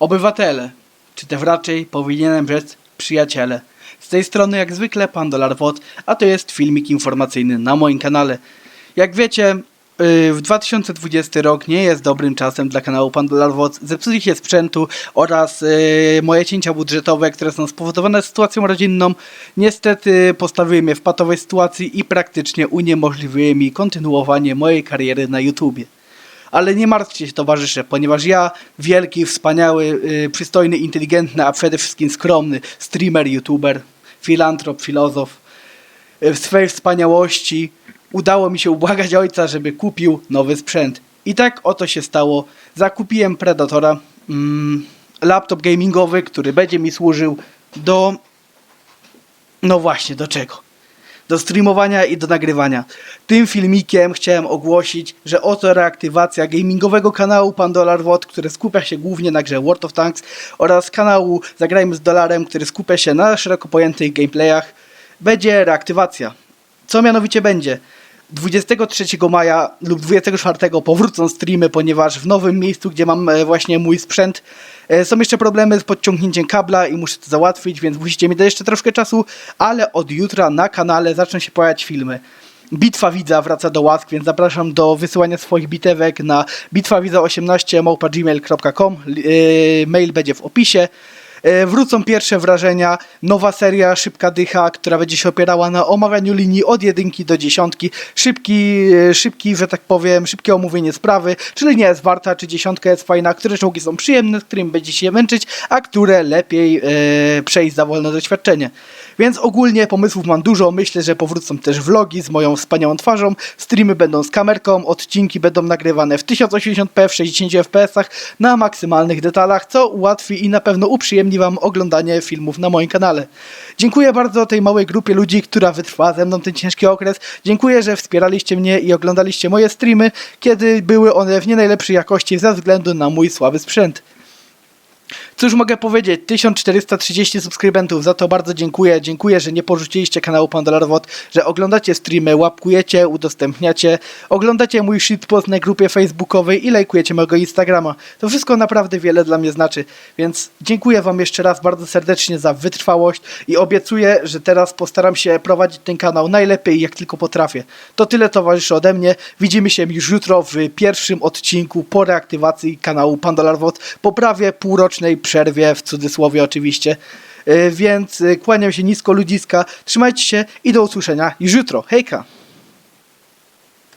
Obywatele, czy też raczej powinienem rzec przyjaciele. Z tej strony jak zwykle pan Dolar Wod, a to jest filmik informacyjny na moim kanale. Jak wiecie, yy, w 2020 rok nie jest dobrym czasem dla kanału Pan Dolar Wod. Zepsuli się sprzętu oraz yy, moje cięcia budżetowe, które są spowodowane sytuacją rodzinną, niestety postawiły mnie w patowej sytuacji i praktycznie uniemożliwiły mi kontynuowanie mojej kariery na YouTubie. Ale nie martwcie się towarzysze, ponieważ ja, wielki, wspaniały, yy, przystojny, inteligentny, a przede wszystkim skromny streamer, youtuber, filantrop, filozof, yy, w swej wspaniałości udało mi się ubłagać ojca, żeby kupił nowy sprzęt. I tak oto się stało. Zakupiłem Predatora, mm, laptop gamingowy, który będzie mi służył do... No właśnie, do czego? Do streamowania i do nagrywania. Tym filmikiem chciałem ogłosić, że oto reaktywacja gamingowego kanału Pan Dolar Wod, który skupia się głównie na grze World of Tanks oraz kanału Zagrajmy z Dolarem, który skupia się na szeroko pojętych gameplayach, będzie reaktywacja. Co mianowicie będzie? 23 maja lub 24 powrócą streamy, ponieważ w nowym miejscu, gdzie mam e, właśnie mój sprzęt, e, są jeszcze problemy z podciągnięciem kabla i muszę to załatwić, więc musicie mi dać jeszcze troszkę czasu, ale od jutra na kanale zaczną się pojawiać filmy. Bitwa Widza wraca do łask, więc zapraszam do wysyłania swoich bitewek na bitwawidza18 mail będzie w opisie. E, Wrócą pierwsze wrażenia, nowa seria Szybka Dycha, która będzie się opierała na omawianiu linii od jedynki do dziesiątki. Szybki, e, szybki, że tak powiem, szybkie omówienie sprawy, czyli nie jest warta, czy dziesiątka jest fajna, które czołgi są przyjemne, z którymi będzie się męczyć, a które lepiej e, przejść za wolne doświadczenie. Więc ogólnie pomysłów mam dużo, myślę, że powrócą też vlogi z moją wspaniałą twarzą, streamy będą z kamerką, odcinki będą nagrywane w 1080p, w 60 fps na maksymalnych detalach, co ułatwi i na pewno uprzyjemni Wam oglądanie filmów na moim kanale. Dziękuję bardzo tej małej grupie ludzi, która wytrwała ze mną ten ciężki okres. Dziękuję, że wspieraliście mnie i oglądaliście moje streamy, kiedy były one w nie najlepszej jakości ze względu na mój słaby sprzęt. Cóż mogę powiedzieć, 1430 subskrybentów, za to bardzo dziękuję. Dziękuję, że nie porzuciliście kanału Pandolarwot, że oglądacie streamy, łapkujecie, udostępniacie, oglądacie mój shitpost na grupie facebookowej i lajkujecie mojego Instagrama. To wszystko naprawdę wiele dla mnie znaczy, więc dziękuję wam jeszcze raz bardzo serdecznie za wytrwałość i obiecuję, że teraz postaram się prowadzić ten kanał najlepiej jak tylko potrafię. To tyle towarzyszy ode mnie. Widzimy się już jutro w pierwszym odcinku po reaktywacji kanału Pandolarwot po prawie półrocznej przerwie, w cudzysłowie oczywiście. Yy, Więc yy, kłaniam się nisko ludziska, trzymajcie się i do usłyszenia już jutro. Hejka!